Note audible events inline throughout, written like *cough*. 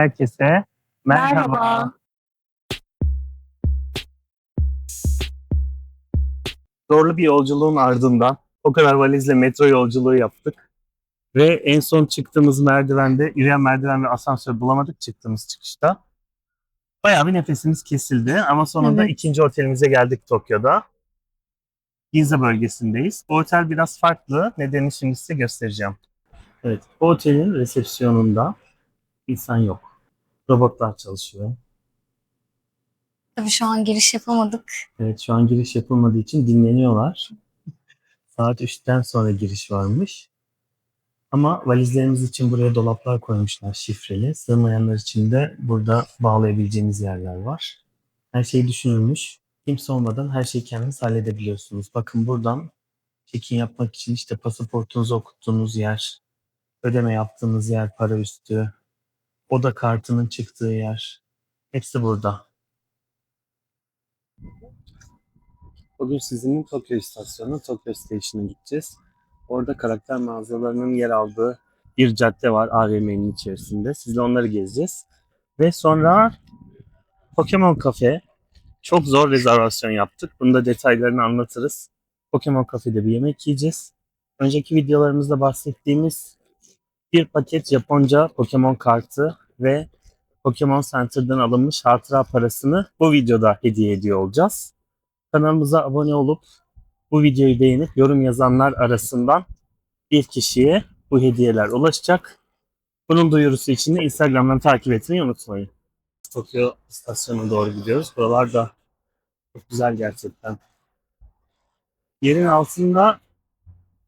herkese merhaba. Merhaba. Zorlu bir yolculuğun ardından o kadar valizle metro yolculuğu yaptık. Ve en son çıktığımız merdivende, yürüyen merdiven ve asansör bulamadık çıktığımız çıkışta. Bayağı bir nefesimiz kesildi ama sonunda Evet. ikinci otelimize geldik Tokyo'da. Ginza bölgesindeyiz. Bu otel biraz farklı. Nedenini şimdi size göstereceğim. Evet, bu otelin resepsiyonunda insan yok. Robotlar çalışıyor. Tabii şu an giriş yapamadık. Evet şu an giriş yapılmadığı için dinleniyorlar. *laughs* Saat 3'ten sonra giriş varmış. Ama valizlerimiz için buraya dolaplar koymuşlar şifreli. Sığmayanlar için de burada bağlayabileceğiniz yerler var. Her şey düşünülmüş. Kimse olmadan her şeyi kendiniz halledebiliyorsunuz. Bakın buradan check-in yapmak için işte pasaportunuzu okuttuğunuz yer, ödeme yaptığınız yer, para üstü, oda kartının çıktığı yer. Hepsi burada. Bugün sizinle Tokyo istasyonu, Tokyo Station'a gideceğiz. Orada karakter mağazalarının yer aldığı bir cadde var AVM'nin içerisinde. Sizle onları gezeceğiz. Ve sonra Pokemon Cafe. Çok zor rezervasyon yaptık. Bunu da detaylarını anlatırız. Pokemon Cafe'de bir yemek yiyeceğiz. Önceki videolarımızda bahsettiğimiz bir paket Japonca Pokemon kartı ve Pokemon Center'dan alınmış hatıra parasını bu videoda hediye ediyor olacağız. Kanalımıza abone olup bu videoyu beğenip yorum yazanlar arasından bir kişiye bu hediyeler ulaşacak. Bunun duyurusu için de Instagram'dan takip etmeyi unutmayın. Tokyo istasyonuna doğru gidiyoruz. Buralar da çok güzel gerçekten. Yerin altında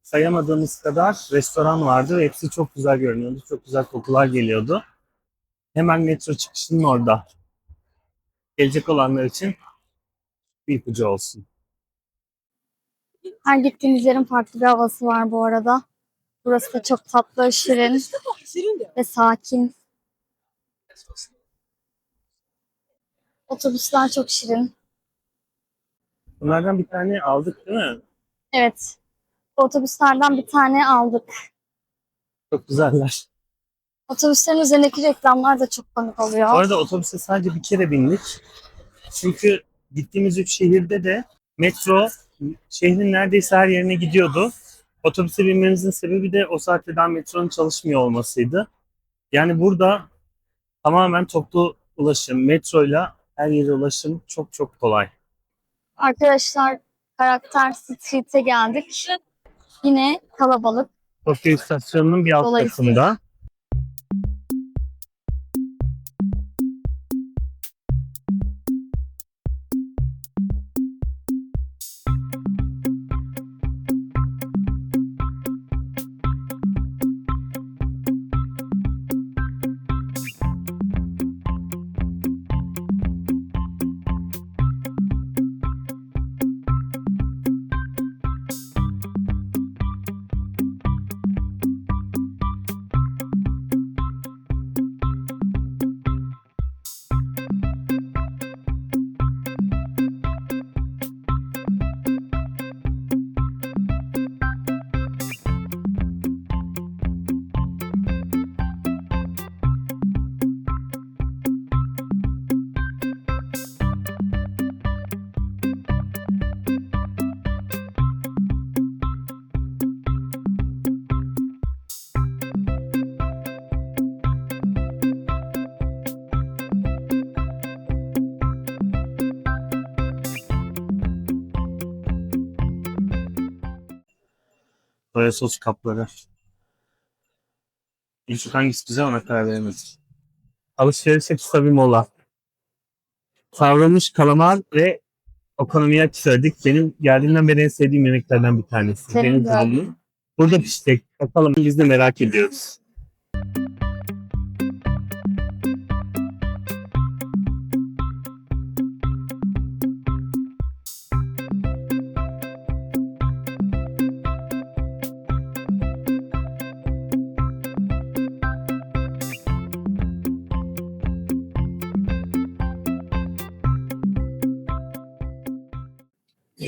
sayamadığımız kadar restoran vardı ve hepsi çok güzel görünüyordu. Çok güzel kokular geliyordu. Hemen metro çıkışının orada. Gelecek olanlar için bir ipucu olsun. Her gittiğimiz yerin farklı bir havası var bu arada. Burası da çok tatlı, şirin ve sakin. Otobüsler çok şirin. Bunlardan bir tane aldık değil mi? Evet. Bu Otobüslerden bir tane aldık. Çok güzeller. Otobüslerin üzerindeki reklamlar da çok komik Bu oluyor. arada otobüse sadece bir kere bindik. Çünkü gittiğimiz üç şehirde de metro şehrin neredeyse her yerine gidiyordu. Otobüse binmemizin sebebi de o saatte daha metronun çalışmıyor olmasıydı. Yani burada tamamen toplu ulaşım, metroyla her yere ulaşım çok çok kolay. Arkadaşlar Karakter Street'e geldik. Yine kalabalık. Tokyo istasyonunun bir alt Dolayısıyla. katında. Soya sos kapları. Çok hangisi güzel ona karar veremedim. Alışverişe kısa bir mola. Kavrulmuş kalamar ve okonomiyaki söyledik. Benim geldiğinden beri en sevdiğim yemeklerden bir tanesi. Benim Benim. Burada pişecek. Bakalım biz de merak ediyoruz.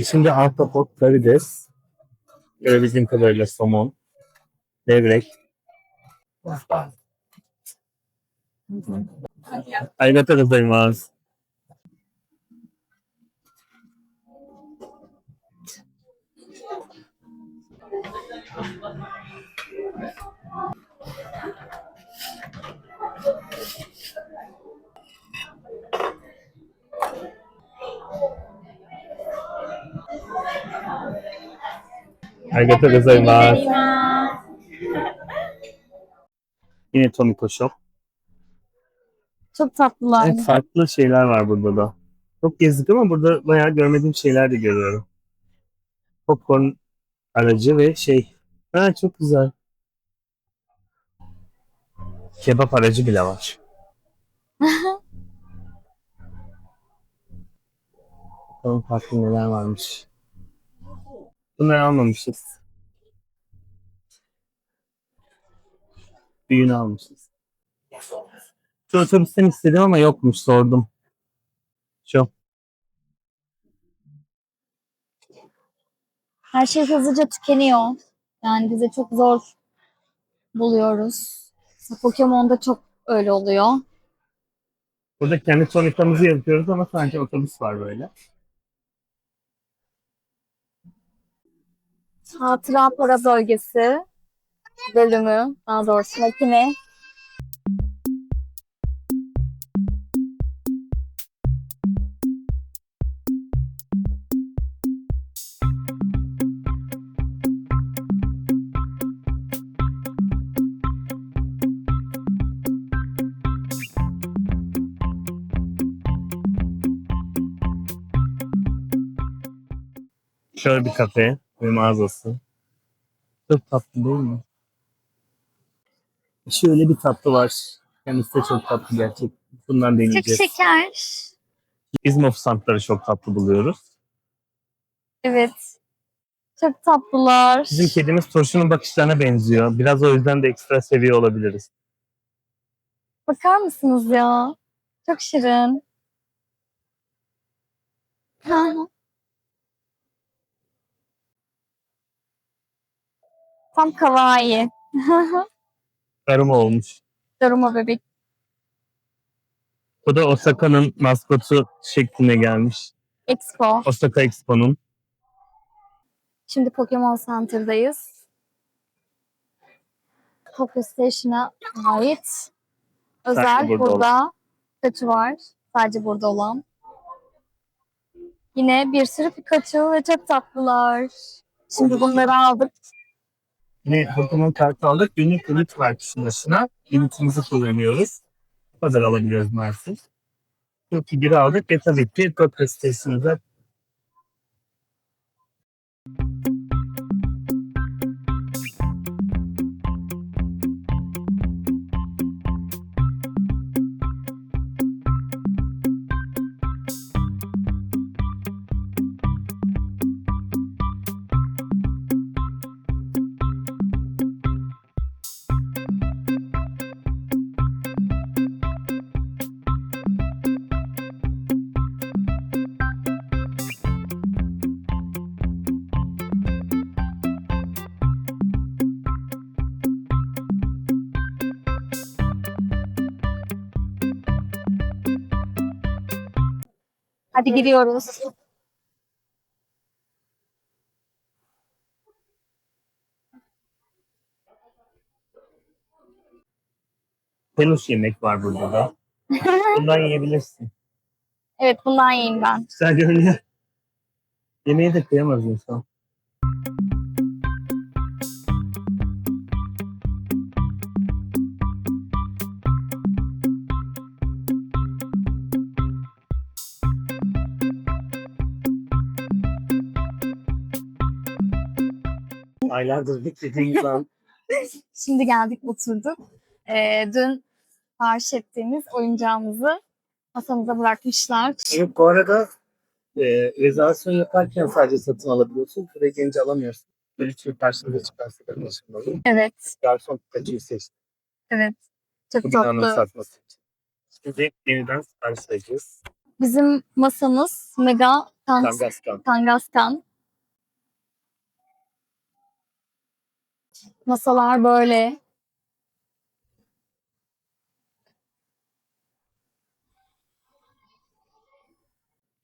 Şimdi ahtapot, karides, görebildiğim kadarıyla somon, levrek, Arigatou gozaimasu. Arigatou gozaimasu. Yine Tomiko Shop. Çok tatlılar. Evet, farklı şeyler var burada da. Çok gezdik ama burada bayağı görmediğim şeyler de görüyorum. Popcorn aracı ve şey. Ha çok güzel. Kebap aracı bile var. *laughs* Bakalım farklı neler varmış. Bunları almamışız. Büyüğünü almışız. Şu otobüsten istedim ama yokmuş sordum. Şu. Her şey hızlıca tükeniyor. Yani bize çok zor buluyoruz. Mesela Pokemon'da çok öyle oluyor. Burada kendi tonikamızı yapıyoruz ama sadece otobüs var böyle. Hatıra para bölgesi bölümü, daha doğrusu makine. Şöyle bir kafe ve mağazası. Çok tatlı değil mi? Şöyle bir tatlı var. Kendisi de çok tatlı gerçek. Bundan Çok deneyeceğiz. şeker. Biz mofsantları çok tatlı buluyoruz. Evet. Çok tatlılar. Bizim kedimiz turşunun bakışlarına benziyor. Biraz o yüzden de ekstra seviyor olabiliriz. Bakar mısınız ya? Çok şirin. Hı Tam kawaii. *laughs* Karım olmuş. Daruma bebek. Bu da Osaka'nın maskotu şekline gelmiş. Expo. Osaka Expo'nun. Şimdi Pokemon Center'dayız. Tokyo Station'a ait özel Sadece burada burada Pikachu var. Sadece burada olan. Yine bir sürü Pikachu ve çok tatlılar. Şimdi bunları aldık. Yine Pokemon kartı aldık. Günlük kişinin başına. Limitimizi kullanıyoruz. Bu kadar alabiliyoruz maalesef. Çok biri aldık ve tabii ki Tokyo Station'da Hadi giriyoruz. peluş yemek var burada da. *laughs* Bundan yiyebilirsin. Evet bundan yiyeyim ben. Güzel görünüyor. Yemeği de kıyamaz insan. Aylardır beklediğimiz an. *laughs* Şimdi geldik oturduk. Ee, dün sipariş ettiğimiz oyuncağımızı masamıza bırakmışlar. Evet, bu arada e, rezervasyon yaparken sadece satın alabiliyorsun. Buraya gelince alamıyorsun. Böyle bir karşınıza çıkarsa ben anlaşılmalı. Evet, Garson Pikachu'yu seçti. evet. Çok Bu binanın tatlı. Şimdi yeniden sipariş vereceğiz. Bizim masamız Mega Tang- Kangaskan. Masalar böyle.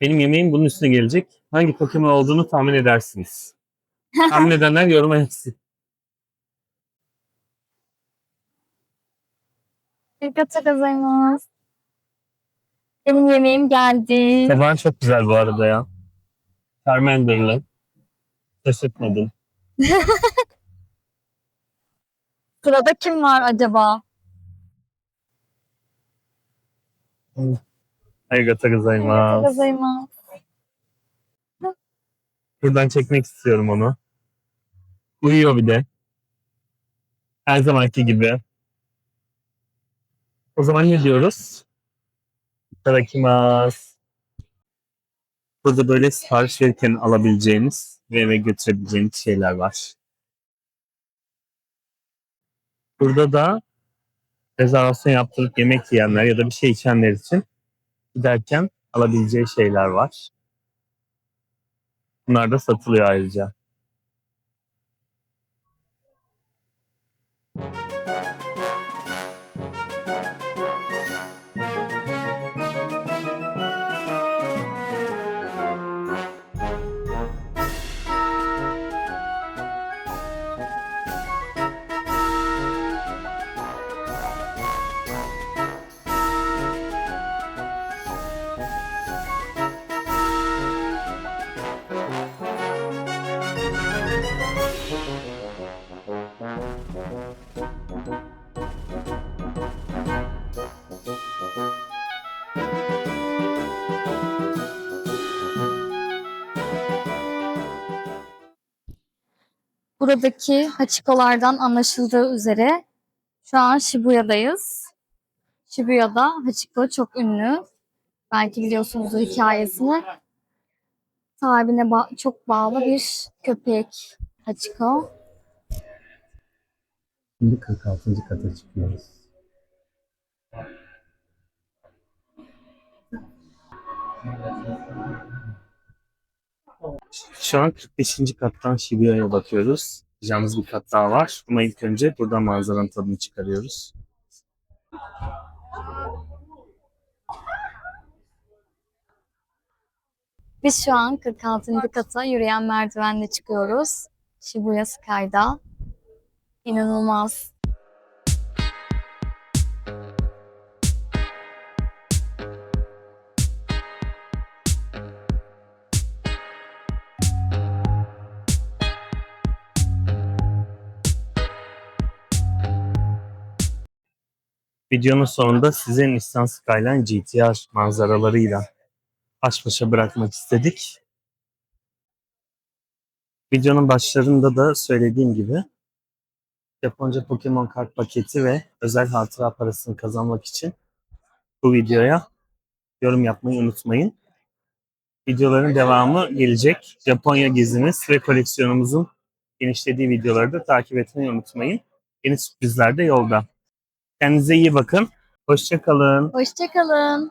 Benim yemeğim bunun üstüne gelecek. Hangi Pokemon olduğunu tahmin edersiniz. tahmin edenler yoruma yazsın. Teşekkür ederiz. Benim yemeğim geldi. Teban çok güzel bu arada ya. Charmander'lı. Şaşırtmadın. *laughs* Sırada kim var acaba? Arigatou gozaimasu. gozaimasu. Buradan çekmek istiyorum onu. Uyuyor bir de. Her zamanki gibi. O zaman ne diyoruz? Itadakimasu. Burada böyle sipariş verirken alabileceğiniz ve eve götürebileceğiniz şeyler var. Burada da rezervasyon yaptırıp yemek yiyenler ya da bir şey içenler için giderken alabileceği şeyler var. Bunlar da satılıyor ayrıca. Buradaki hachikolardan anlaşıldığı üzere şu an Shibuya'dayız. Shibuya'da hachiko çok ünlü. Belki biliyorsunuz hikayesini. Sahibine ba- çok bağlı bir köpek hachiko. Şimdi 46. kata çıkıyoruz. Şu an 45. kattan Shibuya'ya bakıyoruz. Yapacağımız bir kat daha var. Ama ilk önce buradan manzaranın tadını çıkarıyoruz. Biz şu an 46. kata yürüyen merdivenle çıkıyoruz. Shibuya Sky'da. İnanılmaz. Videonun sonunda size Nissan Skyline GTR manzaralarıyla baş başa bırakmak istedik. Videonun başlarında da söylediğim gibi Japonca Pokemon kart paketi ve özel hatıra parasını kazanmak için bu videoya yorum yapmayı unutmayın. Videoların devamı gelecek. Japonya gezimiz ve koleksiyonumuzun genişlediği videoları da takip etmeyi unutmayın. Yeni sürprizler de yolda. Kendinize iyi bakın. Hoşçakalın. Hoşçakalın.